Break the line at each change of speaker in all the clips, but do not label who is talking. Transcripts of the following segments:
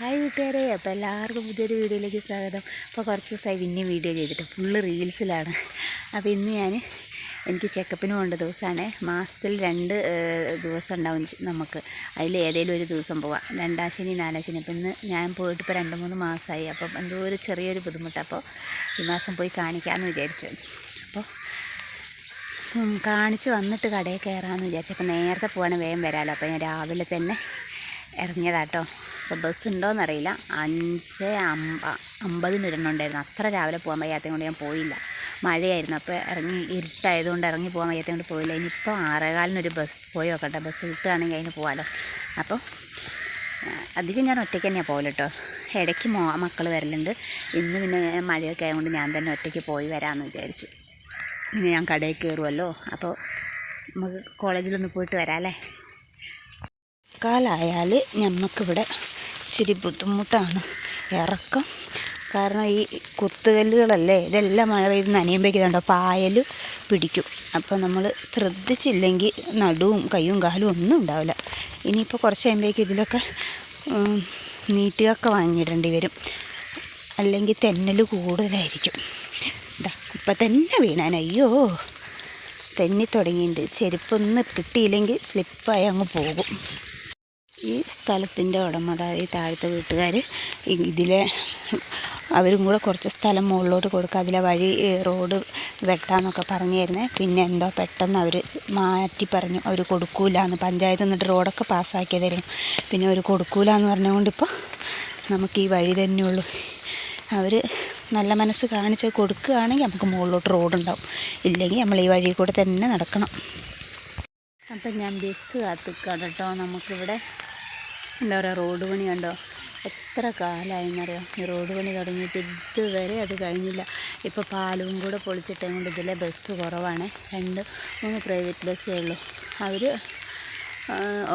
Hi കൂട്ടുകാരെ അപ്പോൾ എല്ലാവർക്കും പുതിയൊരു വീഡിയോയിലേക്ക് സ്വാഗതം. അപ്പോൾ കുറച്ച് ദിവസമായി പിന്നെ വീഡിയോ ചെയ്തിട്ട് ഫുള്ള് റീൽസിലാണ്. അപ്പോൾ ഇന്ന് ഞാൻ എനിക്ക് ചെക്കപ്പിന് പോകേണ്ട ദിവസമാണ്. മാസത്തിൽ രണ്ട് ദിവസം ഉണ്ടാവും നമുക്ക്. അതിൽ ഏതെങ്കിലും ഒരു ദിവസം പോവാം. രണ്ടാം ശനി നാലാം ശനി. അപ്പോൾ ഇന്ന് ഞാൻ പോയിട്ട് ഇപ്പോൾ രണ്ട് മൂന്ന് മാസമായി. അപ്പം എന്തോ ഒരു ചെറിയൊരു ബുദ്ധിമുട്ട് അപ്പോൾ ഈ മാസം പോയി കാണിക്കാമെന്ന് വിചാരിച്ചു. അപ്പോൾ കാണിച്ച് വന്നിട്ട് കടയിൽ കയറാമെന്ന് വിചാരിച്ചു. അപ്പോൾ നേരത്തെ പോകണം വേഗം വരാമല്ലോ. അപ്പോൾ ഞാൻ രാവിലെ തന്നെ ഇറങ്ങിയതാട്ടോ. അപ്പോൾ ബസ് ഉണ്ടോയെന്നറിയില്ല അഞ്ച് അമ്പ അമ്പതിന് ഇടണുണ്ടായിരുന്നു അത്ര രാവിലെ പോകാൻ വയ്യാത്തത് കൊണ്ട് ഞാൻ പോയില്ല. മഴയായിരുന്നു. അപ്പോൾ ഇറങ്ങി ഇരുട്ടായതുകൊണ്ട് ഇറങ്ങി പോകാൻ വയ്യാത്തത് കൊണ്ട് പോയില്ല. ഇനിയിപ്പോൾ ആറേകാലിനൊരു ബസ് പോയി നോക്കട്ടെ. ബസ് കിട്ടുകയാണെങ്കിൽ അതിന് പോകാമല്ലോ അപ്പോൾ അധികം ഞാൻ ഒറ്റയ്ക്ക് തന്നെയാണ് പോകൽ കേട്ടോ ഇടയ്ക്ക് മോ മക്കൾ വരലുണ്ട്. ഇന്ന് പിന്നെ മഴയൊക്കെ ആയതുകൊണ്ട് ഞാൻ തന്നെ ഒറ്റയ്ക്ക് പോയി വരാമെന്ന് വിചാരിച്ചു. പിന്നെ ഞാൻ കടയിൽ കയറുമല്ലോ അപ്പോൾ നമുക്ക് കോളേജിലൊന്ന് പോയിട്ട് വരാം അല്ലേ? കാലായാൽ ഞമ്മക്കിവിടെ ഇച്ചിരി ബുദ്ധിമുട്ടാണ്. ഇറക്കം. കാരണം ഈ കുത്തുകല്ലുകളല്ലേ ഇതെല്ലാം മഴ പെയ്ത് നനയുമ്പോഴേക്കുണ്ടോ പായൽ പിടിക്കും. അപ്പോൾ നമ്മൾ ശ്രദ്ധിച്ചില്ലെങ്കിൽ നടുവും കൈയും കാലും ഒന്നും ഉണ്ടാവില്ല. ഇനിയിപ്പോൾ കുറച്ച് കഴിയുമ്പോഴേക്കും ഇതിലൊക്കെ നീറ്റുകയൊക്കെ വാങ്ങിയിടേണ്ടി വരും. അല്ലെങ്കിൽ തെന്നൽ കൂടുതലായിരിക്കും. ഇപ്പം തന്നെ വീണാൻ. അയ്യോ തെന്നി തുടങ്ങിയിട്ടുണ്ട്. ചെരുപ്പൊന്ന് കിട്ടിയില്ലെങ്കിൽ സ്ലിപ്പായി അങ്ങ് പോകും. ഈ സ്ഥലത്തിന്റെ ഉടമ അതായത് ഈ താഴത്തെ വീട്ടുകാർ ഇതിലെ അവരും കൂടെ കുറച്ച് സ്ഥലം മുകളിലോട്ട് കൊടുക്കുക. അതിലെ വഴി റോഡ് വെട്ടാന്നൊക്കെ പറഞ്ഞായിരുന്നേ പിന്നെ എന്തോ പെട്ടെന്ന് അവർ മാറ്റി പറഞ്ഞു അവർ കൊടുക്കൂല എന്ന് പഞ്ചായത്ത് നിന്നിട്ട് റോഡൊക്കെ തരും പിന്നെ അവർ കൊടുക്കൂല എന്ന് പറഞ്ഞുകൊണ്ട് ഇപ്പോൾ നമുക്ക് ഈ വഴി തന്നെ തന്നെയുള്ളൂ അവർ നല്ല മനസ്സ് കാണിച്ച് കൊടുക്കുകയാണെങ്കിൽ നമുക്ക് മുകളിലോട്ട് റോഡുണ്ടാവും. ഇല്ലെങ്കിൽ നമ്മൾ ഈ വഴി കൂടെ തന്നെ നടക്കണം. അപ്പം ഞാൻ ബസ് കാത്തിക്കാം കേട്ടോ. നമുക്കിവിടെ എന്താ പറയുക റോഡ് പണി കണ്ടോ? എത്ര കാലമായെന്നറിയാം ഈ റോഡ് പണി തുടങ്ങിയിട്ട് ഇതുവരെ അത് കഴിഞ്ഞില്ല. ഇപ്പോൾ പാലവും കൂടെ പൊളിച്ചിട്ടേ കൊണ്ട് ഇതിലെ ബസ് കുറവാണ്. രണ്ട് മൂന്ന് പ്രൈവറ്റ് ബസ്സേ ഉള്ളൂ. അവർ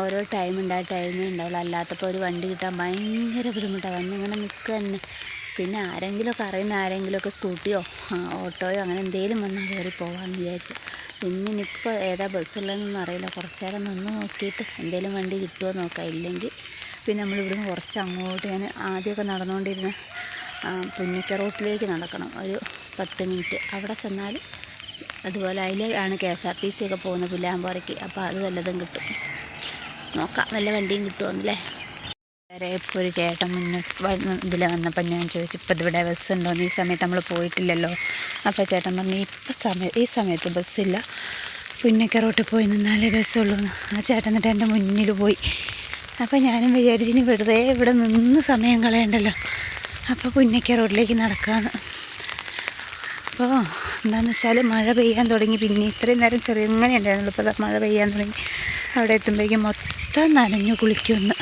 ഓരോ ടൈം ഉണ്ട് ആ ടൈമേ ഉണ്ടാവുള്ളൂ. അല്ലാത്തപ്പോൾ ഒരു വണ്ടി കിട്ടാൻ ഭയങ്കര ബുദ്ധിമുട്ടാണ് വന്നിങ്ങനെ നിൽക്കുക തന്നെ പിന്നെ ആരെങ്കിലുമൊക്കെ അറിയുന്ന ആരെങ്കിലുമൊക്കെ സ്കൂട്ടിയോ ഓട്ടോയോ അങ്ങനെ എന്തെങ്കിലും വന്ന് കയറി പോകാമെന്ന് വിചാരിച്ചു. പിന്നെ ഇപ്പോൾ ഏതാ ബസ്സുള്ളതെന്നൊന്നും അറിയില്ല. കുറച്ച് നേരം നിന്ന് നോക്കിയിട്ട് എന്തെങ്കിലും വണ്ടി കിട്ടുമോ നോക്കാം. ഇല്ലെങ്കിൽ പിന്നെ നമ്മൾ ഇവിടുന്ന് കുറച്ച് അങ്ങോട്ട് ഞാൻ ആദ്യമൊക്കെ നടന്നുകൊണ്ടിരുന്ന പുന്നക്ക റോട്ടിലേക്ക് നടക്കണം. ഒരു പത്ത് മിനിറ്റ്. അവിടെ ചെന്നാൽ അതുപോലെ അതിലാണ് K S R T C ഒക്കെ പോകുന്നത് പുല്ലാമ്പാറയ്ക്ക് അപ്പോൾ അത് വല്ലതും കിട്ടും. നോക്കാം. വല്ല വണ്ടിയും കിട്ടുമെന്നല്ലേ വേറെ ഇപ്പോൾ ഒരു ചേട്ടൻ മുന്നേ ഇതിൽ വന്നപ്പോൾ ഞാൻ ചോദിച്ചു ഇപ്പോൾ ഇവിടെ ബസ് ഉണ്ടോയെന്ന് ഈ സമയത്ത് നമ്മൾ പോയിട്ടില്ലല്ലോ. അപ്പോൾ ചേട്ടൻ പറഞ്ഞു ഇപ്പം സമയം ഈ സമയത്ത് ബസ്സില്ല. പുന്നക്ക റോട്ടിൽ പോയി നിന്നാലേ ബസ്സുള്ളൂ ആ ചേട്ടൻ എന്നിട്ട് എന്റെ മുന്നിൽ പോയി. അപ്പോൾ ഞാനും വിചാരിച്ചിനി വെറുതെ ഇവിടെ നിന്ന് സമയം കളയണ്ടല്ലോ. അപ്പോൾ പുന്നക്ക റോഡിലേക്ക് നടക്കാമെന്ന് അപ്പോൾ എന്താണെന്ന് വെച്ചാൽ മഴ പെയ്യാൻ തുടങ്ങി. പിന്നെ ഇത്രയും നേരം ചെറിയ ഇങ്ങനെ ഉണ്ടായിരുന്നുള്ളൂ. ഇപ്പോൾ മഴ പെയ്യാൻ തുടങ്ങി. അവിടെ എത്തുമ്പോഴേക്കും മൊത്തം നനഞ്ഞു കുളിക്കുമെന്ന്.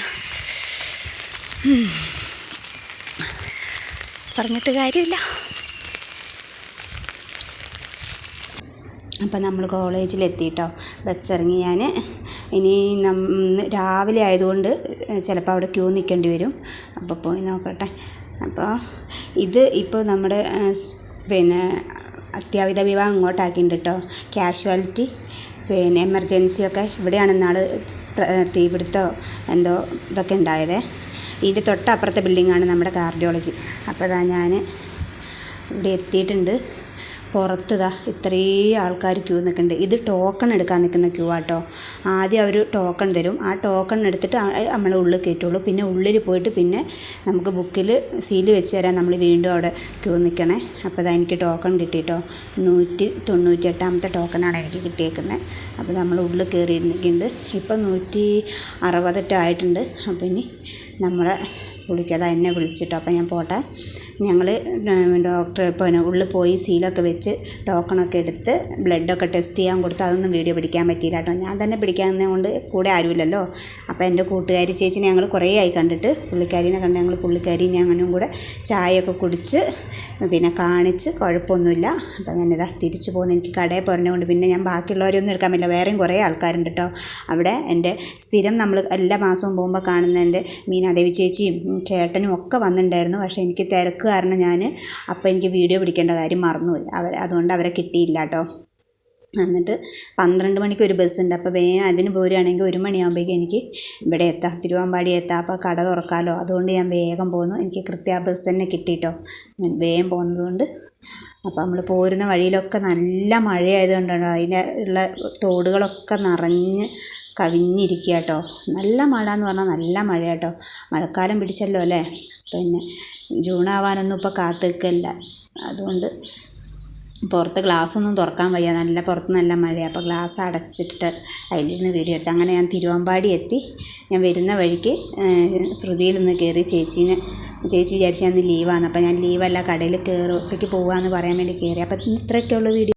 പറഞ്ഞിട്ട് കാര്യമില്ല. അപ്പം നമ്മൾ കോളേജിലെത്തിയിട്ടോ ബസ് ഇറങ്ങി ഞാൻ ഇനി രാവിലെ ആയതുകൊണ്ട് ചിലപ്പോൾ അവിടെ ക്യൂ നിൽക്കേണ്ടി വരും. അപ്പോൾ പോയി നോക്കട്ടെ. അപ്പോൾ ഇത് ഇപ്പോൾ നമ്മുടെ പിന്നെ അത്യാവിധ വിവാഹം അങ്ങോട്ടാക്കിയിട്ടുണ്ട് കേട്ടോ കാഷ്വാലിറ്റി പിന്നെ എമർജൻസി ഒക്കെ ഇവിടെയാണ് ഇന്നാൾ തീപിടുത്തോ എന്തോ ഇതൊക്കെ ഉണ്ടായത് ഇതിന്റെ തൊട്ടപ്പുറത്തെ ബിൽഡിങ്ങാണ് നമ്മുടെ കാർഡിയോളജി അപ്പോൾ ഇതാ ഞാൻ ഇവിടെ എത്തിയിട്ടുണ്ട്. പുറത്ത് ഇതാ ഇത്രയും ആൾക്കാർ ക്യൂ നിൽക്കുന്നുണ്ട്. ഇത് ടോക്കൺ എടുക്കാൻ നിൽക്കുന്ന ക്യൂ ആട്ടോ. ആദ്യം അവർ ടോക്കൺ തരും. ആ ടോക്കൺ എടുത്തിട്ട് നമ്മൾ ഉള്ളിൽ കയറ്റുള്ളൂ. പിന്നെ ഉള്ളിൽ പോയിട്ട് പിന്നെ നമുക്ക് ബുക്കിൽ സീൽ വെച്ച് തരാൻ നമ്മൾ വീണ്ടും അവിടെ ക്യൂ നിൽക്കണേ. അപ്പോൾ അതാ എനിക്ക് ടോക്കൺ കിട്ടിയിട്ടോ നൂറ്റി തൊണ്ണൂറ്റി എട്ടാമത്തെ ടോക്കണാണ് എനിക്ക് കിട്ടിയേക്കുന്നത് അപ്പോൾ നമ്മൾ ഉള്ളിൽ കയറിയിരിക്കുന്നുണ്ട് ഇപ്പം നൂറ്റി അറുപതെട്ടോ ആയിട്ടുണ്ട്. അപ്പോൾ ഇനി നമ്മളെ വിളിക്കാതെ എന്നെ വിളിച്ചിട്ടോ. അപ്പോൾ ഞാൻ പോട്ടെ. ഞങ്ങൾ ഡോക്ടർ പിന്നെ ഉള്ളിൽ പോയി സീലൊക്കെ വെച്ച് ടോക്കണൊക്കെ എടുത്ത് ബ്ലഡൊക്കെ ടെസ്റ്റ് ചെയ്യാൻ കൊടുത്ത് അതൊന്നും വീഡിയോ പിടിക്കാൻ പറ്റിയില്ല കേട്ടോ. ഞാൻ തന്നെ പിടിക്കാവുന്നത് കൊണ്ട് കൂടെ ആരുമില്ലല്ലോ. അപ്പോൾ എന്റെ കൂട്ടുകാരി ചേച്ചിനെ ഞങ്ങൾ കുറേ ആയി കണ്ടിട്ട് പുള്ളിക്കാരിനെ കണ്ട് ഞങ്ങൾ പുള്ളിക്കാരി ഞങ്ങളും കൂടെ ചായയൊക്കെ കുടിച്ച് പിന്നെ കാണിച്ച് കുഴപ്പമൊന്നുമില്ല. അപ്പോൾ ഞാനിതാ തിരിച്ചു പോകുന്നു. എനിക്ക് കടയിൽ പോരണതുകൊണ്ട് പിന്നെ ഞാൻ ബാക്കിയുള്ളവരെയൊന്നും എടുക്കാൻ പറ്റില്ല. വേറെയും കുറേ ആൾക്കാരുണ്ട് കേട്ടോ. അവിടെ എന്റെ സ്ഥിരം നമ്മൾ എല്ലാ മാസവും പോകുമ്പോൾ കാണുന്ന എന്റെ മീനാദേവി ചേച്ചിയും ചേട്ടനും ഒക്കെ വന്നിട്ടുണ്ടായിരുന്നു. പക്ഷേ എനിക്ക് തിരക്ക് കാരണം ഞാൻ അപ്പോൾ എനിക്ക് വീഡിയോ പിടിക്കേണ്ട കാര്യം മറന്നുപോയി. അവർ അതുകൊണ്ട് അവരെ കിട്ടിയില്ല കേട്ടോ. എന്നിട്ട് പന്ത്രണ്ട് മണിക്ക് ഒരു ബസ് ഉണ്ട്. അപ്പോൾ വേഗം അതിന് പോരുകയാണെങ്കിൽ ഒരു മണിയാകുമ്പോഴേക്കും എനിക്ക് ഇവിടെ എത്താം. തിരുവാമ്പാടി എത്താം. അപ്പോൾ കട തുറക്കാമല്ലോ അതുകൊണ്ട് ഞാൻ വേഗം പോന്നു. എനിക്ക് കൃത്യ ആ ബസ് തന്നെ കിട്ടിയിട്ടോ. ഞാൻ വേഗം പോകുന്നതുകൊണ്ട് അപ്പോൾ നമ്മൾ പോരുന്ന വഴിയിലൊക്കെ നല്ല മഴയായതുകൊണ്ടാണ് അതിന്റെ ഉള്ള തോടുകളൊക്കെ നിറഞ്ഞ് കവിഞ്ഞിരിക്കുക കേട്ടോ. നല്ല മഴ എന്ന് പറഞ്ഞാൽ നല്ല മഴ കേട്ടോ മഴക്കാലം പിടിച്ചല്ലോ അല്ലേ? പിന്നെ ജൂൺ ആവാനൊന്നും ഇപ്പോൾ കാത്തു നിൽക്കില്ല അതുകൊണ്ട് പുറത്ത് ഗ്ലാസ്സൊന്നും തുറക്കാൻ വയ്യ. നല്ല പുറത്ത് നല്ല മഴയാണ് അപ്പോൾ ഗ്ലാസ് അടച്ചിട്ടിട്ട് അതിലിരുന്ന് വീഡിയോ എടുത്ത്. അങ്ങനെ ഞാൻ തിരുവമ്പാടി എത്തി. ഞാൻ വരുന്ന വഴിക്ക് ശ്രുതിയിൽ നിന്ന് കയറി ചേച്ചീനെ ചേച്ചി വിചാരിച്ചു ഞാൻ ലീവാണ് അപ്പോൾ ഞാൻ ലീവല്ല കടയിൽ കയറുമ്പോഴേക്ക് പോകാമെന്ന് പറയാൻ വേണ്ടി കയറി അപ്പോൾ ഇത്രയൊക്കെയുള്ള വീഡിയോ.